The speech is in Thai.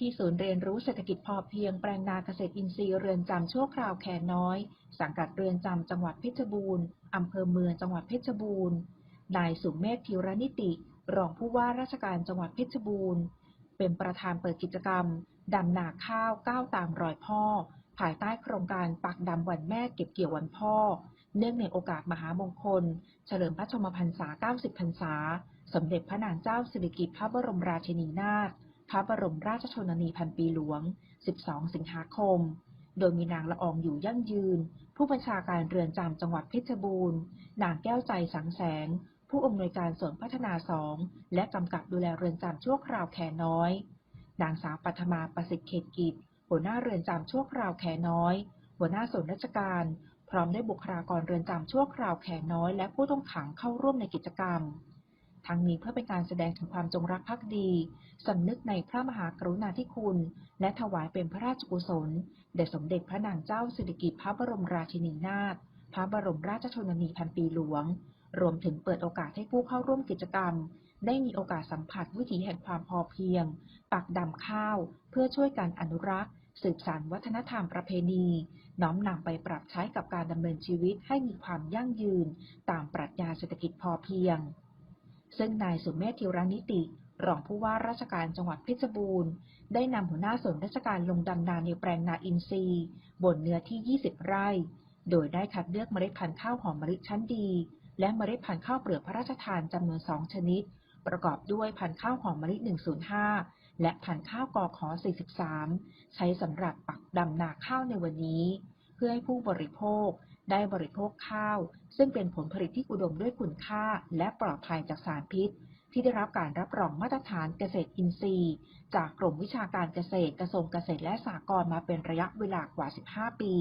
ที่ศูนย์เรียนรู้เศรษฐกิจพอเพียงแปลงนาเกษตรอินทรีย์เรือนจำชั่วคราวแคนน้อย สังกัดเรือนจำจังหวัดเพชรบูรณ์อำเภอเมืองจังหวัดเพชรบูรณ์ นายสุเมธธีรนิติ รองผู้ว่าราชการจังหวัดเพชรบูรณ์ เป็นประธานเปิดกิจกรรม ดำนาข้าวก้าวตามรอยพ่อ ภายใต้โครงการปักดำวันแม่เก็บเกี่ยววันพ่อ เนื่องในโอกาสมหามงคล เฉลิมพระชนมพรรษา 90 พรรษา สมเด็จพระนางเจ้าสิริกิติ์พระบรมราชินีนาถ พระบรมราชชนนีพันปีหลวง 12 สิงหาคม โดยมีนางละอองอยู่ยั่งยืน ผู้บัญชาการเรือนจำจังหวัดเพชรบูรณ์ นางแก้วใจสังแสง ผู้อำนวยการส่วนพัฒนาสองและกำกับดูแลเรือนจำชั่วคราวแคน้อย นางสาวปัทมาประสิทธิ์เขตกิจ หัวหน้าเรือนจำชั่วคราวแคน้อย หัวหน้าส่วนราชการ พร้อมด้วยบุคลากรเรือนจำชั่วคราวแขน้อย และผู้ต้องขังเข้าร่วมในกิจกรรม ทั้งนี้เพื่อเป็นการแสดงถึงความจงรักภักดีสำนึกในพระมหากรุณาธิคุณ และถวายเป็นพระราชกุศลแด่สมเด็จพระนางเจ้าสิริกิติ์พระบรมราชินีนาถพระบรมราชชนนีพันปีหลวง รวมถึงเปิดโอกาสให้ผู้เข้าร่วมกิจกรรม ได้มีโอกาสสัมผัสวิถีแห่งความพอเพียง ปักดำข้าว เพื่อช่วยการอนุรักษ์ สืบสานวัฒนธรรมประเพณี น้อมนำไปปรับใช้กับการดำเนินชีวิตให้มีความยั่งยืน ตามปรัชญาเศรษฐกิจพอเพียง ซึ่งนายสุเมธธิรนิติ รองผู้ว่าราชการจังหวัดเพชรบูรณ์ ได้นำหัวหน้าส่วนราชการลงดำนาในแปลงนาอินทรีย์ บนเนื้อที่ 20 ไร่ โดยได้คัดเลือกเมล็ดพันธุ์ข้าวหอมมะลิชั้นดี และเมล็ดพันธุ์ข้าวเปลือกพระราชทานจำนวน 2 ชนิด ประกอบด้วยพันธุ์ข้าวหอมมะลิ 105 และพันธุ์ข้าวกอขอ 43 ใช้สำหรับปักดำนาข้าวในวันนี้ เพื่อให้ผู้บริโภค ได้บริโภคข้าว ซึ่งเป็นผลผลิตที่อุดมด้วยคุณค่า และปลอดภัยจากสารพิษ ที่ได้รับการรับรองมาตรฐานเกษตรอินทรีย์ จากกรมวิชาการเกษตรกระทรวงเกษตรและสหกรณ์มาเป็นระยะเวลากว่า 15 ปี